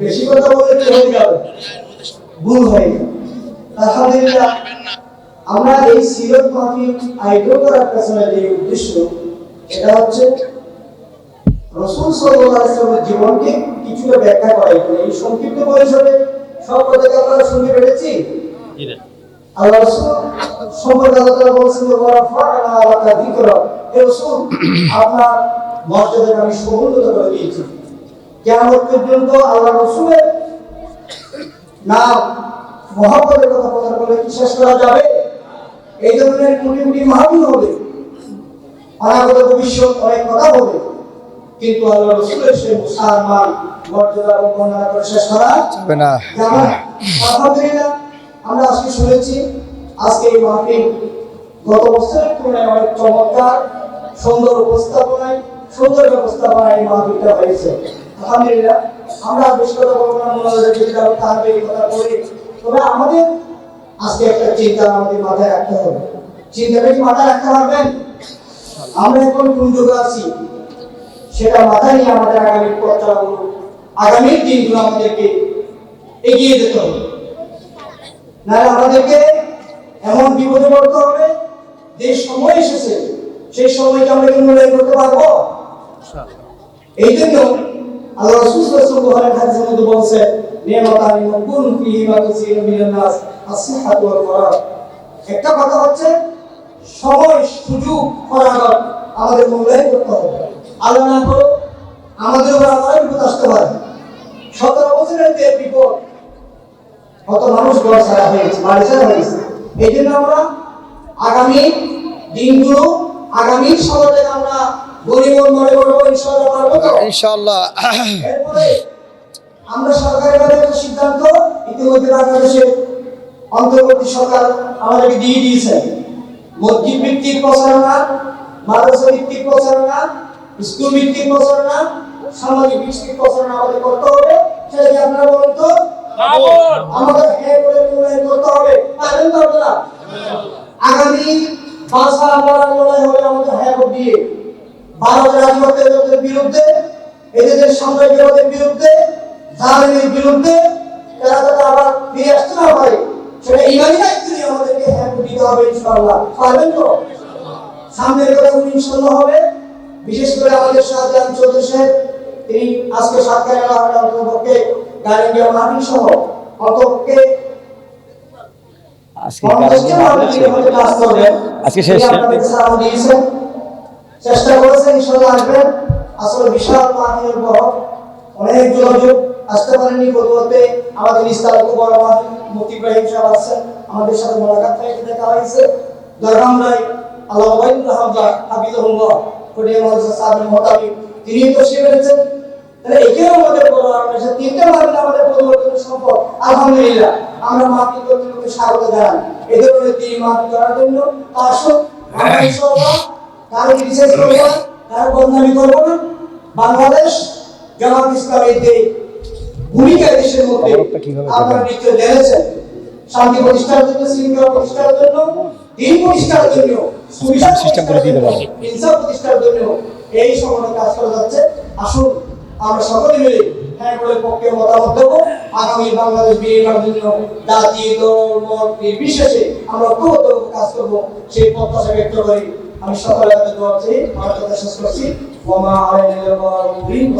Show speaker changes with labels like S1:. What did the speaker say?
S1: বেশি কথা বলে কি হয়ে যাবে। ভুল হয়ে যাবে আলহামদুলিল্লাহ আমরা এই সিরত মাহফিল আয়োজন করার পেছনে যে উদ্দেশ্য এটা হচ্ছে রসুল সাল্লাল্লাহু আলাইহি ওয়াসাল্লামের জীবনকে কিছুটা ব্যাখ্যা করা। এখানে। এই সংক্ষিপ্ত পরিসরে সব কথা আপনারা শুনতে পেরেছি? রাসূল সম্পর্কে আল্লাহ রাসূল আপনার মর্যাদাকে আমি সমুন্নত করে দিয়েছি। কিয়ামত পর্যন্ত আল্লাহ রাসূলের নাম মহব্বতের কথা প্রচার করলে কি শেষ করা যাবে? এই ধরনের কোটি কোটি হবে। অনাগত ভবিষ্যৎ অনেক কথা হবে। কিন্তু আল্লাহ রসুলের সে মুসলমান মর্যাদা এবং বর্ণনা করে শেষ করা
S2: হবে না।
S1: আলহামদুলিল্লাহ আমরা আজকে শুনেছি আজকে এই মাহফিল গত বছরের তুলনায় অনেক চমৎকার সুন্দর উপস্থাপনায় সুন্দর ব্যবস্থাপনায় এই মাহফিলটা হয়েছে। আলহামদুলিল্লাহ আমরা থাকবে এই কথা বলে তবে আমাদের আজকে একটা চিন্তা আমাদের মাথায় রাখতে হবে। চিন্তাটা কি মাথায় রাখতে পারবেন আমরা এখন কোন যুগে আছি সেটা মাথায় নিয়ে আমাদের আগামী পথগুলো আগামী দিনগুলো আমাদেরকে এগিয়ে যেতে হবে। নাহলে আমাদেরকে এমন বিপদে পড়তে হবে যে সময় এসেছে সেই সময়কে আমরা কি মূল্যায়ন করতে পারব? এই জন্য আল্লাহ হাদিসের মধ্যে বলছে ওয়াল ফারাগ একটা কথা হচ্ছে, সময়, সুযোগ আমাদের মূল্যায়ন করতে হবে। আল্লাহ না আমাদের উপর বিপদ আসতে পারে। সতেরো বছরের যে বিপদ, কত মানুষ হয়ে হয়ে গেছে। এই জন্য আমরা আগামী দিনগুলো, আগামী সমাজে আমরা ইনশাআল্লাহ আমরা সরকারিভাবে একটা সিদ্ধান্ত ইতিমধ্যে বাংলাদেশের অন্তর্বর্তী সরকার আমাদেরকে দিয়ে দিয়েছে। মসজিদ ভিত্তিক প্রচারণা মাদ্রাসা ভিত্তিক প্রচারণা স্কুল ভিত্তিক প্রচারণা সামাজিক ভিত্তিক প্রচারণা আমাদের করতে হবে। সেটা কি আপনারা বলুন তো আমাদের হ্যাঁ করে মূল্যায়ন করতে হবে। পারবেন তো আপনারা? আগামী ভাষা লড়াই লড়াই হবে আমাদের হ্যাঁ দিয়ে। ভারতের আধিপত্যের বিরুদ্ধে এদের সাম্রাজ্যবাদের বিরুদ্ধে জালেমের বিরুদ্ধে তারা যাতে আবার ফিরে আসতে না পারে সেটা ইমানি দায়িত্ব আমাদেরকে হ্যাঁ দিতে হবে ইনশাআল্লাহ। পারবেন তো? সামনের কথা ইনশাআল্লাহ হবে। বিশেষ করে আমাদের শাহজাহান চৌধুরী সাহেব তিনি আজকে সাক্ষাৎ হবে অন্তপক্ষে মাহফিল সহ অন্তপক্ষে
S2: আজকে আজকে শেষ।
S1: চেষ্টা করেছেন, ইনশাআল্লাহ আসবেন। আসলে বিশাল মাহফিলের পর অনেক যোগাযোগ আসতে পারেননি বলতে। আমাদের ইস্তাল বড় মুফতি ইব্রাহিম সাহেব আসছেন আমাদের সাথে মোলাকাত হয়েছে দেখা হয়েছে। দরগাম আল্লাহ ওয়াইদুল হামজা হাবিবুল্লাহ কোটিয়া মাদ্রাসা সাহেব মোতাবি তিনি তো সে তাহলে আমাদের তিনটা আমাদের আলহামদুলিল্লাহ, আমরা মাহফিল কর্তৃপক্ষকে স্বাগত এই ধরনের তিন মাহফিল করার জন্য আসুন। আমরা ইনশাআল্লাহ কারও বিশেষ করব না কারও বদনামি করব না? বাংলাদেশ জামাত ইসলামের যে ভূমিকা দেশের মধ্যে আপনারা নিশ্চয় জেনেছেন শান্তি প্রতিষ্ঠার জন্য শৃঙ্খলা প্রতিষ্ঠার জন্য দিন প্রতিষ্ঠার জন্য সুবিচার। ইনসাফ প্রতিষ্ঠার জন্য এই সময় কাজ করে যাচ্ছে। আসুন আমরা সকলে মিলে হ্যাঁ করে পক্ষে মতামত দেবো। আগামী বাংলাদেশ বিনির্মাণ জন্য জাতি দল মত নির্বিশেষে আমরা ঐক্যবদ্ধ কাজ করব। সেই প্রত্যাশা ব্যক্ত করি। আমি সকলে দোয়া চেয়ে আমার কথা শেষ করছি। ওমা আলাইনা ওয়া আলাইকুম।